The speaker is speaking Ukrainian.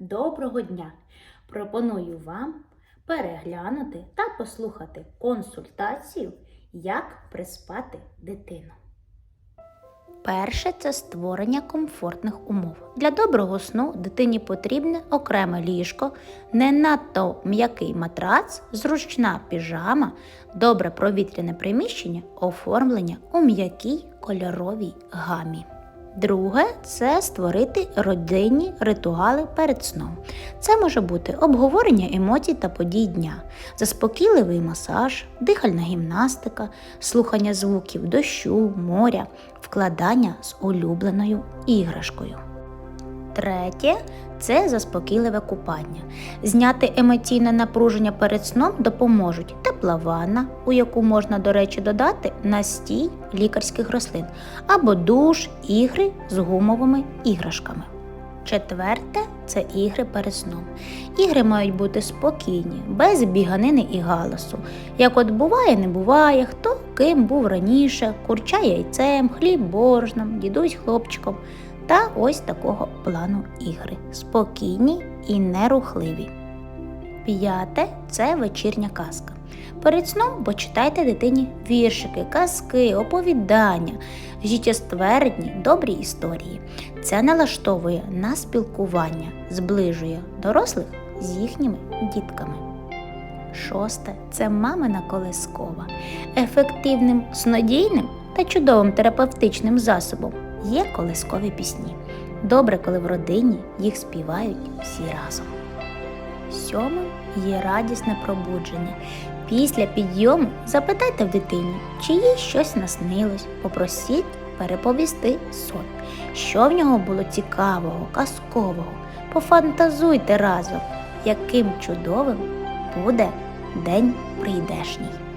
Доброго дня! Пропоную вам переглянути та послухати консультацію, як приспати дитину. Перше це створення комфортних умов. Для доброго сну дитині потрібне окреме ліжко, не надто м'який матрац, зручна піжама, добре провітряне приміщення, оформлення у м'якій кольоровій гамі. Друге це створити родинні ритуали перед сном. Це може бути обговорення емоцій та подій дня, заспокійливий масаж, дихальна гімнастика, слухання звуків дощу, моря, вкладання з улюбленою іграшкою. Третє це заспокійливе купання. Зняти емоційне напруження перед сном допоможуть тепла ванна, у яку можна, до речі, додати настій лікарських рослин, або душ, ігри з гумовими іграшками. Четверте це ігри перед сном. Ігри мають бути спокійні, без біганини і галасу. Як от буває, не буває, хто ким був раніше, курча яйцем, хліб боржном, дідусь хлопчиком. Та ось такого плану ігри. Спокійні і нерухливі. П'яте це вечірня казка. Перед сном почитайте дитині віршики, казки, оповідання, життєствердні, добрі історії. Це налаштовує на спілкування, зближує дорослих з їхніми дітками. Шосте це мамина колискова. Ефективним, снодійним та чудовим терапевтичним засобом є колискові пісні. Добре, коли в родині їх співають всі разом. Сьомим є радісне пробудження. Після підйому запитайте в дитині, чи їй щось наснилось, попросіть переповісти сон, що в нього було цікавого, казкового. Пофантазуйте разом, яким чудовим буде день прийдешній.